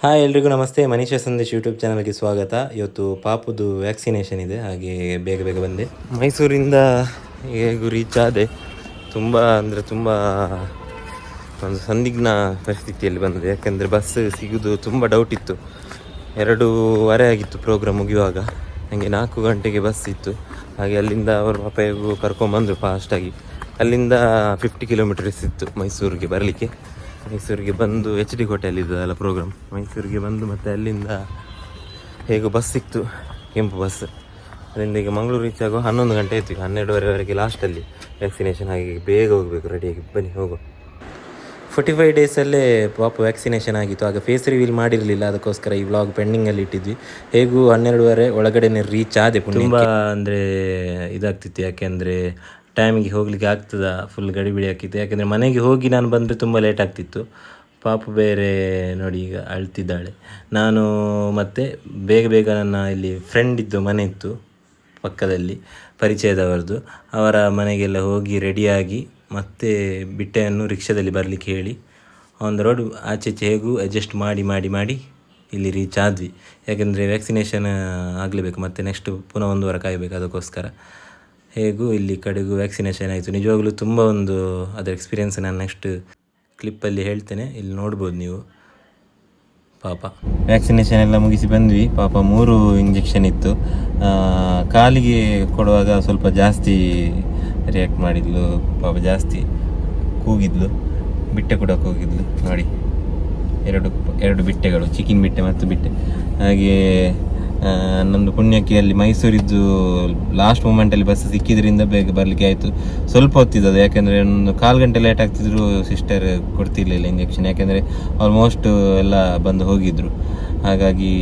Hi ಎಲ್ರಿಗೂ ನಮಸ್ತೆ, ಮನೀಷ Sandesh YouTube ಚಾನಲ್ಗೆ ಸ್ವಾಗತ. ಇವತ್ತು ಪಾಪುದು ವ್ಯಾಕ್ಸಿನೇಷನ್ ಇದೆ, ಹಾಗೆ ಬೇಗ ಬೇಗ ಬಂದೆ. ಮೈಸೂರಿಂದ ಹೇಗೂ ರೀಚ್ ಆದೆ. ತುಂಬ ಅಂದರೆ ತುಂಬ ಒಂದು ಸಂದಿಗ್ನ ಪರಿಸ್ಥಿತಿಯಲ್ಲಿ ಬಂದಿದೆ ಯಾಕೆಂದರೆ ಬಸ್ ಸಿಗೋದು ತುಂಬ ಡೌಟ್ ಇತ್ತು. ಎರಡೂವರೆ ಆಗಿತ್ತು ಪ್ರೋಗ್ರಾಮ್ ಮುಗಿಯುವಾಗ. ನನಗೆ ನಾಲ್ಕು ಗಂಟೆಗೆ ಬಸ್ ಇತ್ತು. ಹಾಗೆ ಅಲ್ಲಿಂದ ಅವರು ಪಾಪ ಕರ್ಕೊಂಬಂದರು ಫಾಸ್ಟಾಗಿ ಅಲ್ಲಿಂದ ಫಿಫ್ಟಿ ಕಿಲೋಮೀಟರ್ಸ್ ಇತ್ತು ಮೈಸೂರಿಗೆ ಬರಲಿಕ್ಕೆ. ಮೈಸೂರಿಗೆ ಬಂದು ಎಚ್ ಡಿ ಕೋಟೆಯಲ್ಲಿದ್ದಲ್ಲ ಪ್ರೋಗ್ರಾಮ್ ಮೈಸೂರಿಗೆ ಬಂದು ಮತ್ತೆ ಅಲ್ಲಿಂದ ಹೇಗೋ ಬಸ್ ಸಿಕ್ತು ಕೆಂಪು ಬಸ್ ಅಲ್ಲಿಂದ ಈಗ ಮಂಗಳೂರು ರೀಚ್ ಆಗೋ ಹನ್ನೊಂದು ಗಂಟೆ ಆಯಿತು. ಈಗ ಹನ್ನೆರಡುವರೆವರೆಗೆ ಲಾಸ್ಟಲ್ಲಿ ವ್ಯಾಕ್ಸಿನೇಷನ್ ಆಗಿ ಬೇಗ ಹೋಗಬೇಕು ರೆಡಿಯಾಗಿ ಬನ್ನಿ ಹೋಗೋ. ಫೋರ್ಟಿ ಫೈವ್ ಡೇಸಲ್ಲೇ ಪಾಪ ವ್ಯಾಕ್ಸಿನೇಷನ್ ಆಗಿತ್ತು. ಆಗ ಫೇಸ್ ರಿವೀಲ್ ಮಾಡಿರಲಿಲ್ಲ. ಅದಕ್ಕೋಸ್ಕರ ಈ ವ್ಲಾಗ್ ಪೆಂಡಿಂಗಲ್ಲಿ ಇಟ್ಟಿದ್ವಿ. ಹೇಗೂ ಹನ್ನೆರಡುವರೆ ಒಳಗಡೆನೆ ರೀಚ್ ಆದೆ ತುಂಬ ಅಂದರೆ ಇದಾಗ್ತಿತ್ತು. ಯಾಕೆಂದರೆ ಟೈಮಿಗೆ ಹೋಗ್ಲಿಕ್ಕೆ ಆಗ್ತದ ಫುಲ್ ಗಡಿಬಿಡಿ ಆಗ್ತಿತ್ತು. ಯಾಕೆಂದರೆ ಮನೆಗೆ ಹೋಗಿ ನಾನು ಬಂದರೆ ತುಂಬ ಲೇಟ್ ಆಗ್ತಿತ್ತು. ಪಾಪು ಬೇರೆ ನೋಡಿ ಈಗ ಅಳ್ತಿದ್ದಾಳೆ. ನಾನು ಮತ್ತೆ ಬೇಗ ಬೇಗ ನನ್ನ ಇಲ್ಲಿ ಫ್ರೆಂಡ್ ಇದ್ದು ಮನೆ ಇತ್ತು ಪಕ್ಕದಲ್ಲಿ, ಪರಿಚಯದವರದು. ಅವರ ಮನೆಗೆಲ್ಲ ಹೋಗಿ ರೆಡಿಯಾಗಿ ಮತ್ತೆ ಬಿಟ್ಟೆಯನ್ನು ರಿಕ್ಷಾದಲ್ಲಿ ಬರಲಿಕ್ಕೆ ಹೇಳಿ ಆನ್ ದ ರೋಡ್ ಆಚೆ ಈಚೆ ಹೇಗೂ ಅಡ್ಜಸ್ಟ್ ಮಾಡಿ ಮಾಡಿ ಮಾಡಿ ಇಲ್ಲಿ ರೀಚ್ ಆದ್ವಿ. ಯಾಕೆಂದರೆ ವ್ಯಾಕ್ಸಿನೇಷನ್ ಆಗಲೇಬೇಕು, ಮತ್ತು ನೆಕ್ಸ್ಟ್ ಪುನಃ ಒಂದು ವಾರ ಕಾಯಬೇಕು ಅದಕ್ಕೋಸ್ಕರ. ಹೇಗೂ ಇಲ್ಲಿ ಕಡೆಗೂ ವ್ಯಾಕ್ಸಿನೇಷನ್ ಆಯಿತು. ನಿಜವಾಗ್ಲೂ ತುಂಬ ಒಂದು ಅದರ ಎಕ್ಸ್ಪೀರಿಯೆನ್ಸ್ ನಾನು ನೆಕ್ಸ್ಟ್ ಕ್ಲಿಪ್ಪಲ್ಲಿ ಹೇಳ್ತೇನೆ. ಇಲ್ಲಿ ನೋಡ್ಬೋದು ನೀವು. ಪಾಪ. ವ್ಯಾಕ್ಸಿನೇಷನ್ ಎಲ್ಲ ಮುಗಿಸಿ ಬಂದ್ವಿ. ಪಾಪ ಮೂರು ಇಂಜೆಕ್ಷನ್ ಇತ್ತು. ಕಾಲಿಗೆ ಕೊಡುವಾಗ ಸ್ವಲ್ಪ ಜಾಸ್ತಿ ರಿಯಾಕ್ಟ್ ಮಾಡಿದ್ಲು. ಪಾಪ ಜಾಸ್ತಿ ಕೂಗಿದ್ಲು. ಬಿಟ್ಟೆ ಕೂಡ ಕೂಗಿದ್ಲು ನೋಡಿ. ಎರಡು ಎರಡು ಬಿಟ್ಟೆಗಳು. ಚಿಕನ್ ಬಿಟ್ಟೆ ಮತ್ತು ಬಿಟ್ಟೆ. ಹಾಗೆ ನಂದು ಪುಣ್ಯಕ್ಕೆ ಅಲ್ಲಿ ಮೈಸೂರಿದ್ದು ಲಾಸ್ಟ್ ಮೂಮೆಂಟಲ್ಲಿ ಬಸ್ ಸಿಕ್ಕಿದ್ರಿಂದ ಬೇಗ ಬರಲಿಕ್ಕೆ ಆಯಿತು. ಸ್ವಲ್ಪ ಹೊತ್ತಿದ್ದದು ಯಾಕೆಂದರೆ ಒಂದು ಕಾಲು ಗಂಟೆ ಲೇಟ್ ಆಗ್ತಿದ್ರು ಸಿಸ್ಟರ್ ಕೊಡ್ತಿರ್ಲಿಲ್ಲ ಇಂಜೆಕ್ಷನ್ ಯಾಕೆಂದರೆ ಆಲ್ಮೋಸ್ಟ್ ಎಲ್ಲ ಬಂದು ಹೋಗಿದ್ರು. ಹಾಗಾಗಿ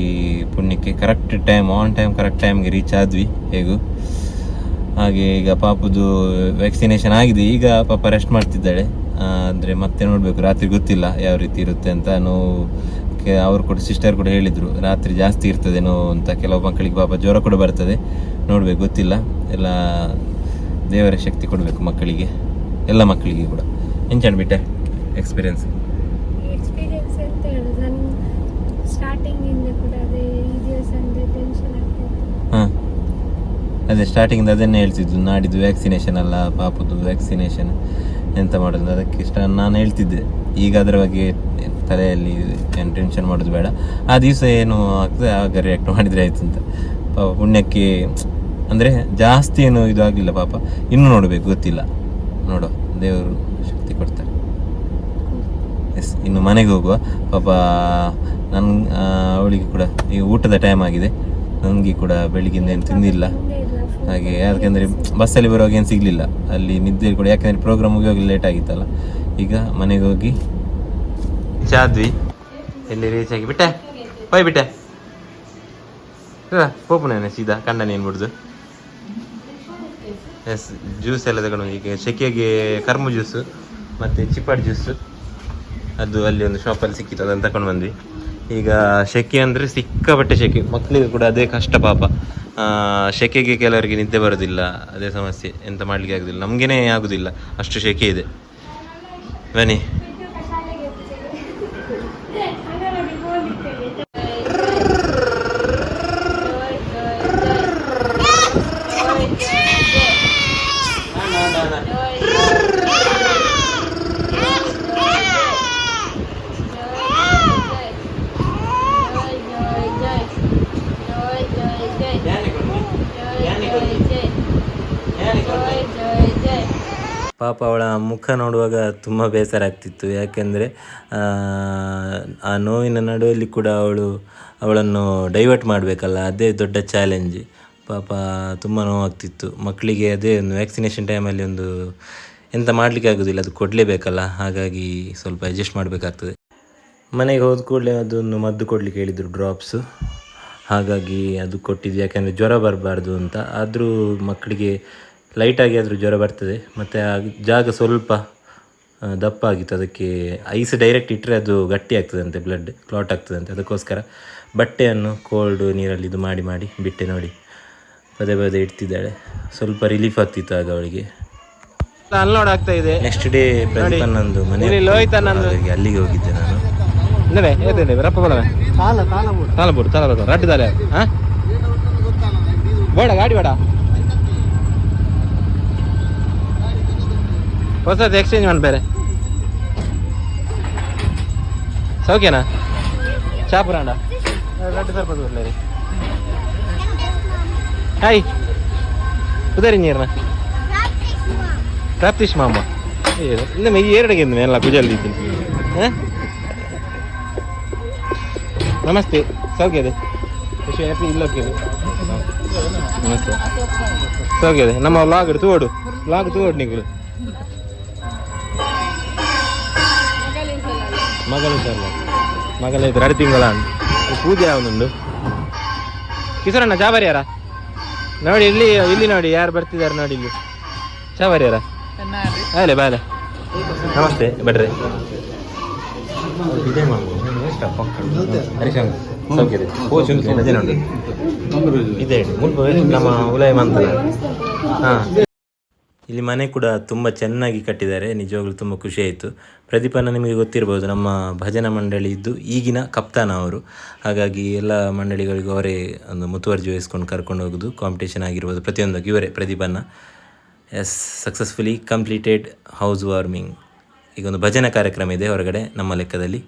ಪುಣ್ಯಕ್ಕೆ correct time on time correct ಟೈಮ್ಗೆ ರೀಚ್ ಆದ್ವಿ ಹೇಗೂ. ಹಾಗೆ ಈಗ ಪಾಪುದು ವ್ಯಾಕ್ಸಿನೇಷನ್ ಆಗಿದೆ. ಈಗ ಪಾಪ ರೆಸ್ಟ್ ಮಾಡ್ತಿದ್ದಾಳೆ. ಅಂದರೆ ಮತ್ತೆ ನೋಡಬೇಕು, ರಾತ್ರಿ ಗೊತ್ತಿಲ್ಲ ಯಾವ ರೀತಿ ಇರುತ್ತೆ ಅಂತ ನೋವು ಕೆ- ಅವರು ಕೂಡ ಸಿಸ್ಟರ್ ಕೂಡ ಹೇಳಿದರು ರಾತ್ರಿ ಜಾಸ್ತಿ ಇರ್ತದೇನೋ ಅಂತ ಕೆಲವು ಮಕ್ಕಳಿಗೆ ಪಾಪ ಜ್ವರ ಕೂಡ ಬರ್ತದೆ. ನೋಡಬೇಕು ಗೊತ್ತಿಲ್ಲ. ಎಲ್ಲ ದೇವರ ಶಕ್ತಿ ಕೊಡಬೇಕು ಮಕ್ಕಳಿಗೆ ಎಲ್ಲ ಮಕ್ಕಳಿಗೆ ಕೂಡ. ಎಂಚಣ್ಣ ಬಿಟ್ಟೆ ಎಕ್ಸ್ಪೀರಿಯನ್ಸ್ ಎಕ್ಸ್ಪೀರಿಯನ್ಸ್ ಅಂತ ಹೇಳೋದು ನಾನು ಸ್ಟಾರ್ಟಿಂಗಿಂದ ಕೂಡ ಅದೇ ಈ ದಿವಸ ಅಂದರೆ ಟೆನ್ಷನ್ ಆಗ್ತಾಯಿತ್ತು ಹಾಂ. ಅದೇ ಸ್ಟಾರ್ಟಿಂಗ್ ಅದನ್ನೇ ಹೇಳ್ತಿದ್ದು ನಾಡಿದ್ದು ವ್ಯಾಕ್ಸಿನೇಷನ್ ಅಲ್ಲ ಪಾಪದ್ದು ವ್ಯಾಕ್ಸಿನೇಷನ್ ಎಂತ ಮಾಡೋದು. ಅದಕ್ಕೆ ಇಷ್ಟ ನಾನು ಹೇಳ್ತಿದ್ದೆ ಈಗ ಅದರ ಬಗ್ಗೆ ತಲೆಯಲ್ಲಿ ಏನು ಟೆನ್ಷನ್ ಮಾಡೋದು ಬೇಡ. ಆ ದಿವಸ ಏನು ಆಗ್ತದೆ ಆಗ ರಿಯಾಕ್ಟ್ ಮಾಡಿದರೆ ಆಯ್ತು ಅಂತ ಪಾಪ ಪುಣ್ಯಕ್ಕೆ, ಅಂದರೆ ಜಾಸ್ತಿ ಏನು ಇದು ಪಾಪ. ಇನ್ನೂ ನೋಡಬೇಕು, ಗೊತ್ತಿಲ್ಲ. ನೋಡುವ, ದೇವರು ಶಕ್ತಿ ಕೊಡ್ತಾರೆ. ಎಸ್ ಇನ್ನು ಮನೆಗೆ ಹೋಗುವ. ಪಾಪ ನನ್ನ ಅವಳಿಗೆ ಕೂಡ ಈಗ ಊಟದ ಟೈಮ್ ಆಗಿದೆ. ನನಗೆ ಕೂಡ ಬೆಳಿಗ್ಗೆಯಿಂದ ಏನು ತಿಂದಿಲ್ಲ. ಹಾಗೆ, ಯಾಕೆಂದರೆ ಬಸ್ಸಲ್ಲಿ ಬರುವಾಗ ಏನು ಸಿಗಲಿಲ್ಲ. ಅಲ್ಲಿ ನಿದ್ದೆ ಕೂಡ, ಯಾಕೆಂದರೆ ಪ್ರೋಗ್ರಾಮ್ ಮುಗಿಯೋಗಿ ಲೇಟ್ ಆಗಿತ್ತಲ್ಲ. ಈಗ ಮನೆಗೆ ಹೋಗಿ ಚಾದ್ವಿ. ಎಲ್ಲಿ ರೀಚ್ ಆಗಿ? ಬಿಟ್ಟೆ? ಹೋಯ್ ಬಿಟ್ಟೆ. ಹೋಗ್ಬಿಡೇನೆ ಸೀದಾ ಕಂಡ ಏನು ಬಿಡ್ದು ಎಸ್ ಜ್ಯೂಸ್ ಎಲ್ಲ ತಗೊಂಡು ಈಗ ಸೆಕೆಗೆ ಕರ್ಮು ಜ್ಯೂಸು ಮತ್ತು ಚಿಪ್ಪಾಡ್ ಜ್ಯೂಸು ಅದು ಅಲ್ಲಿ ಒಂದು ಶಾಪಲ್ಲಿ ಸಿಕ್ಕಿತ್ತು, ಅದನ್ನು ತಗೊಂಡು ಬಂದ್ವಿ. ಈಗ ಸೆಕೆ ಅಂದರೆ ಸಿಕ್ಕಾಪಟ್ಟೆ ಸೆಕೆ. ಮಕ್ಕಳಿಗೆ ಕೂಡ ಅದೇ ಕಷ್ಟ ಪಾಪ. ಶೆಕೆಗೆ ಸೆಕೆಗೆ ಕೆಲವರಿಗೆ ನಿದ್ದೆ ಬರೋದಿಲ್ಲ. ಅದೇ ಸಮಸ್ಯೆ. ಎಂತ ಮಾಡಲಿಕ್ಕೆ ಆಗೋದಿಲ್ಲ. ನಮಗೇನೆ ಆಗೋದಿಲ್ಲ. ಅಷ್ಟು ಸೆಕೆ ಇದೆ. ಬನ್ನಿ. Okay. ಪಾಪ ಅವಳ ಮುಖ ನೋಡುವಾಗ ತುಂಬ ಬೇಸರ ಆಗ್ತಿತ್ತು. ಯಾಕೆಂದರೆ, ಆ ನೋವಿನ ನಡುವಲ್ಲಿ ಕೂಡ ಅವಳು ಅವಳನ್ನು ಡೈವರ್ಟ್ ಮಾಡಬೇಕಲ್ಲ, ಅದೇ ದೊಡ್ಡ ಚಾಲೆಂಜ್. ಪಾಪ ತುಂಬ ನೋವಾಗ್ತಿತ್ತು. ಮಕ್ಕಳಿಗೆ ಅದೇ ಒಂದು ವ್ಯಾಕ್ಸಿನೇಷನ್ ಟೈಮಲ್ಲಿ ಒಂದು ಎಂತ ಮಾಡಲಿಕ್ಕೆ ಆಗೋದಿಲ್ಲ, ಅದು ಕೊಡಲೇಬೇಕಲ್ಲ, ಹಾಗಾಗಿ ಸ್ವಲ್ಪ ಅಡ್ಜಸ್ಟ್ ಮಾಡಬೇಕಾಗ್ತದೆ. ಮನೆಗೆ ಹೋದ ಕೂಡಲೇ ಅದೊಂದು ಮದ್ದು ಕೊಡಲಿಕ್ಕೆ ಹೇಳಿದರು ಡ್ರಾಪ್ಸು. ಹಾಗಾಗಿ ಅದು ಕೊಟ್ಟಿದ್ದು, ಯಾಕೆಂದರೆ ಜ್ವರ ಬರಬಾರ್ದು ಅಂತ. ಆದರೂ ಮಕ್ಕಳಿಗೆ ಲೈಟಾಗಿ ಆದರೂ ಜ್ವರ ಬರ್ತದೆ ಮತ್ತು ಆ ಜಾಗ ಸ್ವಲ್ಪ ದಪ್ಪ ಆಗಿತ್ತು. ಅದಕ್ಕೆ ಐಸ್ ಡೈರೆಕ್ಟ್ ಇಟ್ಟರೆ ಅದು ಗಟ್ಟಿ ಆಗ್ತದಂತೆ ಬ್ಲಡ್ ಕ್ಲಾಟ್ ಆಗ್ತದಂತೆ. ಅದಕ್ಕೋಸ್ಕರ ಬಟ್ಟೆಯನ್ನು ಕೋಲ್ಡ್ ನೀರಲ್ಲಿ ಇದು ಮಾಡಿ ಮಾಡಿ ಬಿಟ್ಟೆ ನೋಡಿ. ಪದೇ ಪದೇ ಇಡ್ತಿದ್ದಾಳೆ. ಸ್ವಲ್ಪ ರಿಲೀಫ್ ಆಗ್ತಿತ್ತು ಆಗ ಅವಳಿಗೆ. ಅನ್ಲೋಡ್ ಆಗ್ತಾ ಇದೆ. ನೆಕ್ಸ್ಟ್ ಡೇ ಪ್ರದೀಪನ್ನಂದು ಮನೆ ಅಲ್ಲಿಗೆ ಹೋಗಿದ್ದೆ ನಾನು. ಹಾಂ? ಬೇಡ ಗಾಡಿ ಬೇಡ. ಹೊಸದು ಎಕ್ಸ್ಚೇಂಜ್ ಮಾಡಿ ಬೇರೆ. ಸೌಖ್ಯನಾ? ರಡ್ಡು ಸ್ವಲ್ಪ ಹಾಯ್. ಉದರಿ ನೀರ್ನ? ಪ್ರಾಪ್ತಿಶ್ ಮಾಮ. ಇನ್ನೊಮ್ಮೆ ಈ ಎರಡಿಗೆ ಎಲ್ಲ ಕುಜಲ್ಲಿ ಇದ್ದೀನಿ. ನಮಸ್ತೆ. ಸೌಖ್ಯ ಇದೆ? ಹ್ಯಾಪಿ ಇಲ್ಲೋಕೆ ನಮಸ್ತೆ. ಸೌಖ್ಯ ನಮ್ಮ ಲಾಗ್ ತೋಡು. ಲಾಗ್ ತೋಡು ನೀವು ಮಗಳು ಸರ್ ಮಗಳ ಇದು ಎರಡು ತಿಂಗಳ ಪೂಜೆ ಅವನೊಂದು ಕಿಸರಣ್ಣ ಚಾಬರಿಯಾರ ನೋಡಿ ಇಲ್ಲಿ ಇಲ್ಲಿ ನೋಡಿ ಯಾರು ಬರ್ತಿದ್ದಾರೆ ನೋಡಿ ಇಲ್ಲಿ. ಚಾಬರಿಯಾರ ಅಲೆ ಬಾಲೆ ನಮಸ್ತೆ ಬಡ್ರಿ ಇದೇ ನಮ್ಮ ಉಲಯ ಮಂತ್ರ. ಹಾಂ. ಇಲ್ಲಿ ಮನೆ ಕೂಡ ತುಂಬ ಚೆನ್ನಾಗಿ ಕಟ್ಟಿದ್ದಾರೆ. ನಿಜವಾಗ್ಲೂ ತುಂಬ ಖುಷಿ ಆಯಿತು. ಪ್ರದೀಪನ ನಿಮಗೆ ಗೊತ್ತಿರ್ಬೋದು, ನಮ್ಮ ಭಜನಾ ಮಂಡಳಿ ಇದ್ದು ಈಗಿನ ಕಪ್ತಾನ ಅವರು. ಹಾಗಾಗಿ ಎಲ್ಲ ಮಂಡಳಿಗಳಿಗೂ ಅವರೇ ಒಂದು ಮುತುವರ್ಜಿ ವಹಿಸ್ಕೊಂಡು ಕರ್ಕೊಂಡು ಹೋಗೋದು ಕಾಂಪಿಟೇಷನ್ ಆಗಿರ್ಬೋದು ಪ್ರತಿಯೊಂದಕ್ಕೆ ಇವರೇ ಪ್ರದೀಪನ. Yes successfully completed house warming ಈಗ ಒಂದು ಭಜನಾ ಕಾರ್ಯಕ್ರಮ ಇದೆ ಹೊರಗಡೆ ನಮ್ಮ ಲೆಕ್ಕದಲ್ಲಿ.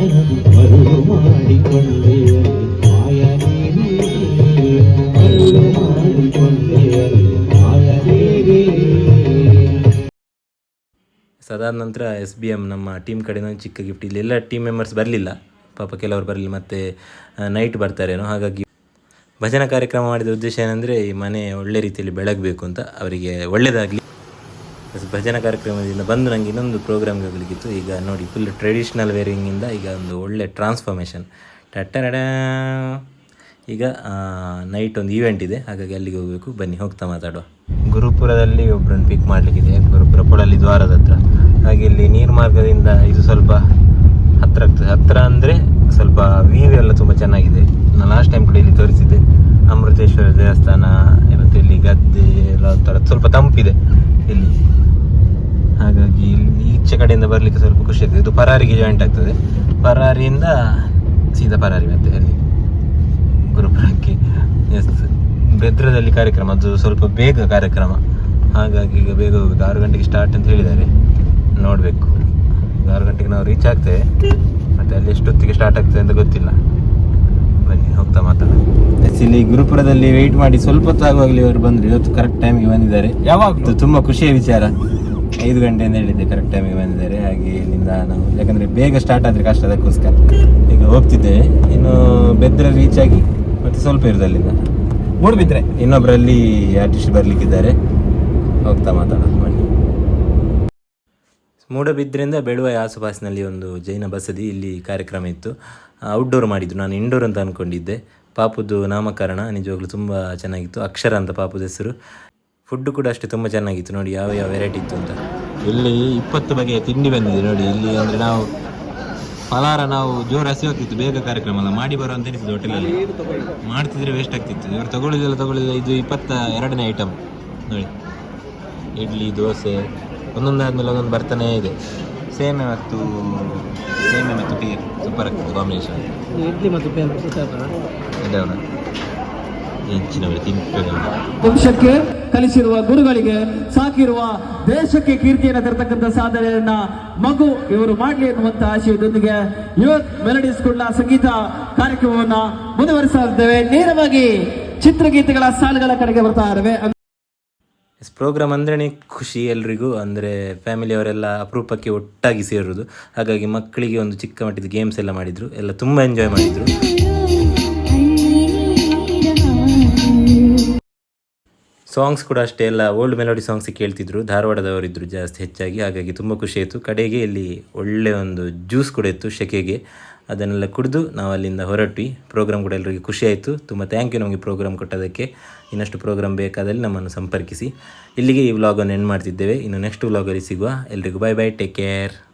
ಸದಾದ ನಂತರ ಎಸ್ ಬಿ ಎಂ ನಮ್ಮ ಟೀಮ್ ಕಡೆಯಿಂದ ಒಂದು ಚಿಕ್ಕ ಗಿಫ್ಟ್. ಇಲ್ಲಿ ಎಲ್ಲ ಟೀಮ್ ಮೆಂಬರ್ಸ್ ಬರಲಿಲ್ಲ. ಪಾಪ ಕೆಲವರು ಬರಲಿಲ್ಲ ಮತ್ತು ನೈಟ್ ಬರ್ತಾರೇನೋ. ಹಾಗಾಗಿ ಭಜನಾ ಕಾರ್ಯಕ್ರಮ ಮಾಡಿದ ಉದ್ದೇಶ ಏನಂದರೆ ಈ ಮನೆ ಒಳ್ಳೆ ರೀತಿಯಲ್ಲಿ ಬೆಳಗಬೇಕು ಅಂತ ಅವರಿಗೆ ಒಳ್ಳೆಯದಾಗಲಿ ಭಜನಾ ಕಾರ್ಯಕ್ರಮದಿಂದ ಬಂದು ನನಗೆ ಇನ್ನೊಂದು ಪ್ರೋಗ್ರಾಮ್ಗೆ ಹೋಗ್ಲಿಕ್ಕಿತ್ತು. ಈಗ ನೋಡಿ ಫುಲ್ ಟ್ರೆಡಿಷ್ನಲ್ ವೇರಿಂಗಿಂದ ಈಗ ಒಂದು ಒಳ್ಳೆ ಟ್ರಾನ್ಸ್ಫಾರ್ಮೇಷನ್ ಟಟ್ಟರಡ ಈಗ ನೈಟ್ ಒಂದು ಈವೆಂಟ್ ಇದೆ. ಹಾಗಾಗಿ ಅಲ್ಲಿಗೆ ಹೋಗಬೇಕು. ಬನ್ನಿ, ಹೋಗ್ತಾ ಮಾತಾಡುವ. ಗುರುಪುರದಲ್ಲಿ ಒಬ್ಬರನ್ನು ಪಿಕ್ ಮಾಡಲಿಕ್ಕಿದೆ. ಗುರುಪುರ ಪೊಳಲಿ ದ್ವಾರದ ಹತ್ರ. ಹಾಗೆ ಇಲ್ಲಿ ನೀರು ಮಾರ್ಗದಿಂದ ಇದು ಸ್ವಲ್ಪ ಹತ್ರ ಆಗ್ತದೆ. ಹತ್ರ ಅಂದರೆ ಸ್ವಲ್ಪ ವ್ಯೂ ಎಲ್ಲ ತುಂಬ ಚೆನ್ನಾಗಿದೆ. ನಾನು ಲಾಸ್ಟ್ ಟೈಮ್ ಕೂಡ ಇಲ್ಲಿ ತೋರಿಸಿದ್ದೆ. ಅಮೃತೇಶ್ವರ ದೇವಸ್ಥಾನ ಏನಂತ ಇಲ್ಲಿ ಗದ್ದೆ ಎಲ್ಲ ಥರದ್ದು ಸ್ವಲ್ಪ ತಂಪಿದೆ ಇಲ್ಲಿ. ಹಾಗಾಗಿ ಇಲ್ಲಿ ಈಚೆ ಕಡೆಯಿಂದ ಬರಲಿಕ್ಕೆ ಸ್ವಲ್ಪ ಖುಷಿ ಆಗ್ತದೆ. ಇದು ಪರಾರಿಗೆ ಜಾಯಿಂಟ್ ಆಗ್ತದೆ. ಪರಾರಿಯಿಂದ ಸೀದಾ ಪರಾರಿ ಮತ್ತೆ ಅಲ್ಲಿ ಗುರುಪುರಕ್ಕೆ. ಎಸ್ ಬೆದ್ರದಲ್ಲಿ ಕಾರ್ಯಕ್ರಮ ಅದು ಸ್ವಲ್ಪ ಬೇಗ ಕಾರ್ಯಕ್ರಮ. ಹಾಗಾಗಿ ಈಗ ಬೇಗ ಹೋಗ್ಬೇಕು. ಆರು ಗಂಟೆಗೆ ಸ್ಟಾರ್ಟ್ ಅಂತ ಹೇಳಿದ್ದಾರೆ. ನೋಡಬೇಕು. ಆರು ಗಂಟೆಗೆ ನಾವು ರೀಚ್ ಆಗ್ತೇವೆ. ಮತ್ತೆ ಅಲ್ಲಿ ಎಷ್ಟೊತ್ತಿಗೆ ಸ್ಟಾರ್ಟ್ ಆಗ್ತದೆ ಅಂತ ಗೊತ್ತಿಲ್ಲ. ಬನ್ನಿ ಹೋಗ್ತಾ ಮಾತಾಡ ಇಲ್ಲಿ ಗುರುಪುರದಲ್ಲಿ ವೆಯ್ಟ್ ಮಾಡಿ ಸ್ವಲ್ಪ ಹೊತ್ತಾಗುವಾಗಲೇ ಇವರು ಬಂದರು. ಇವತ್ತು ಕರೆಕ್ಟ್ ಟೈಮಿಗೆ ಬಂದಿದ್ದಾರೆ. ಯಾವಾಗ ತುಂಬ ಖುಷಿಯ ವಿಚಾರ. ಐದು ಗಂಟೆ ಅಂತ ಹೇಳಿದ್ದೆ ಕರೆಕ್ಟ್ ಟೈಮಿಗೆ ಬಂದಿದ್ದಾರೆ. ಹಾಗೆ ಇಲ್ಲಿಂದ ನಾವು ಯಾಕಂದರೆ ಬೇಗ ಸ್ಟಾರ್ಟ್ ಆದರೆ ಕಷ್ಟ ಅದಕ್ಕೋಸ್ಕರ. ಈಗ ಹೋಗ್ತಿದ್ದೇವೆ ಇನ್ನು ಬೆದ್ರೆ ರೀಚ್ ಆಗಿ ಮತ್ತೆ ಸ್ವಲ್ಪ ಇರೋದು ಅಲ್ಲಿಂದ. ಮೂಡ್ಬಿದ್ರೆ ಇನ್ನೊಬ್ಬರಲ್ಲಿ ಆರ್ಟಿಸ್ಟ್ ಬರಲಿಕ್ಕಿದ್ದಾರೆ. ಹೋಗ್ತಾ ಮಾತಾಡೋಣ ಬನ್ನಿ. ಮೂಡಬಿದ್ರಿಂದ ಬೆಳುವ ಆಸುಪಾಸಿನಲ್ಲಿ ಒಂದು ಜೈನ ಬಸದಿ ಇಲ್ಲಿ ಕಾರ್ಯಕ್ರಮ ಇತ್ತು. ಔಟ್ಡೋರ್ ಮಾಡಿದ್ದು. ನಾನು ಇಂಡೋರ್ ಅಂತ ಅಂದ್ಕೊಂಡಿದ್ದೆ ಪಾಪುದು ನಾಮಕರಣ ನಿಜವಾಗ್ಲೂ ತುಂಬ ಚೆನ್ನಾಗಿತ್ತು. ಅಕ್ಷರ ಅಂತ ಪಾಪುದ ಹೆಸರು. ಫುಡ್ ಕೂಡ ಅಷ್ಟೇ ತುಂಬ ಚೆನ್ನಾಗಿತ್ತು ನೋಡಿ ಯಾವ ಯಾವ ವೆರೈಟಿ ಇತ್ತು ಅಂತ. ಇಲ್ಲಿ ಇಪ್ಪತ್ತು ಬಗೆಯ ತಿಂಡಿ ಬಂದಿದೆ ನೋಡಿ ಇಲ್ಲಿ ಅಂದರೆ ನಾವು ಫಲಾರ ನಾವು ಜೋರು ಹಸಿ ಹೋಗ್ತಿತ್ತು ಬೇಗ ಕಾರ್ಯಕ್ರಮ ಅಲ್ಲ ಮಾಡಿ ಬರೋ ಅಂತ ಎನಿಸಿದ್ದು ಹೋಟೆಲಲ್ಲಿ ಮಾಡ್ತಿದ್ರೆ ವೇಸ್ಟ್ ಆಗ್ತಿತ್ತು. ಇವರು ತಗೊಳ್ಳಿದೆಲ್ಲ ತಗೊಳ್ಳಿಲ್ಲ ಇದು ಇಪ್ಪತ್ತ ಎರಡನೇ ಐಟಮ್ ನೋಡಿ ಇಡ್ಲಿ ದೋಸೆ ಒಂದೊಂದಾದ್ಮೇಲೆ ಒಂದೊಂದು ಬರ್ತಾನೆ ಇದೆ. ಸೇಮೆ ಮತ್ತು ಸೇಮೆ ಮತ್ತು ಟೀರ್ ಸೂಪರ್ ಆಗ್ತದೆ ಕಾಂಬಿನೇಷನ್ ಇಡ್ಲಿ ಮತ್ತು ಹೆಚ್ಚಿನವರು ತಿಂಪು ವಂಶಕ್ಕೆ ಕಲಿಸಿರುವ ಗುರುಗಳಿಗೆ ಸಾಕಿರುವ ದೇಶಕ್ಕೆ ಕೀರ್ತಿಯನ್ನು ತರತಕ್ಕಂಥ ಸಾಧನೆಯನ್ನ ಮಗು ಇವರು ಮಾಡಲಿ ಎನ್ನುವಂತಹ ಆಶಯದೊಂದಿಗೆ ಯುವತ್ ಮೆಲಡೀಸ್ ಕುಳ್ಳ ಸಂಗೀತ ಕಾರ್ಯಕ್ರಮವನ್ನ ಮುಂದುವರಿಸ್ತಾ ಇದ್ದೇವೆ ನೇರವಾಗಿ ಚಿತ್ರಗೀತೆಗಳ ಸಾಲುಗಳ ಕಡೆಗೆ ಬರ್ತಾ ಇರವೆ ಎಸ್ ಪ್ರೋಗ್ರಾಮ್ ಅಂದ್ರೇ ಖುಷಿ ಎಲ್ರಿಗೂ ಅಂದರೆ ಫ್ಯಾಮಿಲಿಯವರೆಲ್ಲ ಅಪರೂಪಕ್ಕೆ ಒಟ್ಟಾಗಿ ಸೇರೋದು ಹಾಗಾಗಿ ಮಕ್ಕಳಿಗೆ ಒಂದು ಚಿಕ್ಕ ಮಟ್ಟದ ಗೇಮ್ಸ್ ಎಲ್ಲ ಮಾಡಿದರು. ಎಲ್ಲ ತುಂಬ ಎಂಜಾಯ್ ಮಾಡಿದರು. ಸಾಂಗ್ಸ್ ಕೂಡ ಅಷ್ಟೇ ಎಲ್ಲ ಓಲ್ಡ್ ಮೆಲೋಡಿ ಸಾಂಗ್ಸ್ ಕೇಳ್ತಿದ್ರು. ಧಾರವಾಡದವರಿದ್ದರು ಜಾಸ್ತಿ ಹೆಚ್ಚಾಗಿ. ಹಾಗಾಗಿ ತುಂಬ ಆಯಿತು. ಕಡೆಗೆ ಇಲ್ಲಿ ಒಳ್ಳೆಯ ಒಂದು ಜ್ಯೂಸ್ ಕೂಡ ಇತ್ತು ಶೆಕೆಗೆ ಅದನ್ನೆಲ್ಲ ಕುಡಿದು ನಾವು ಅಲ್ಲಿಂದ ಹೊರಟ್ವಿ. ಪ್ರೋಗ್ರಾಮ್ ಕೂಡ ಎಲ್ಲರಿಗೂ ಖುಷಿ ಆಯಿತು. ತುಂಬ ಥ್ಯಾಂಕ್ ಯು ನಮಗೆ ಪ್ರೋಗ್ರಾಮ್ ಕೊಟ್ಟದಕ್ಕೆ. ಇನ್ನಷ್ಟು ಪ್ರೋಗ್ರಾಮ್ ಬೇಕಾದಲ್ಲಿ ನಮ್ಮನ್ನು ಸಂಪರ್ಕಿಸಿ. ಇಲ್ಲಿಗೆ ಈ ವ್ಲಾಗನ್ನು ಎಂಡ್ ಮಾಡ್ತಿದ್ದೇವೆ. ಇನ್ನು ನೆಕ್ಸ್ಟ್ ವ್ಲಾಗಲ್ಲಿ ಸಿಗುವ ಎಲ್ರಿಗೂ ಬೈ ಬೈ ಟೇಕ್ ಕೇರ್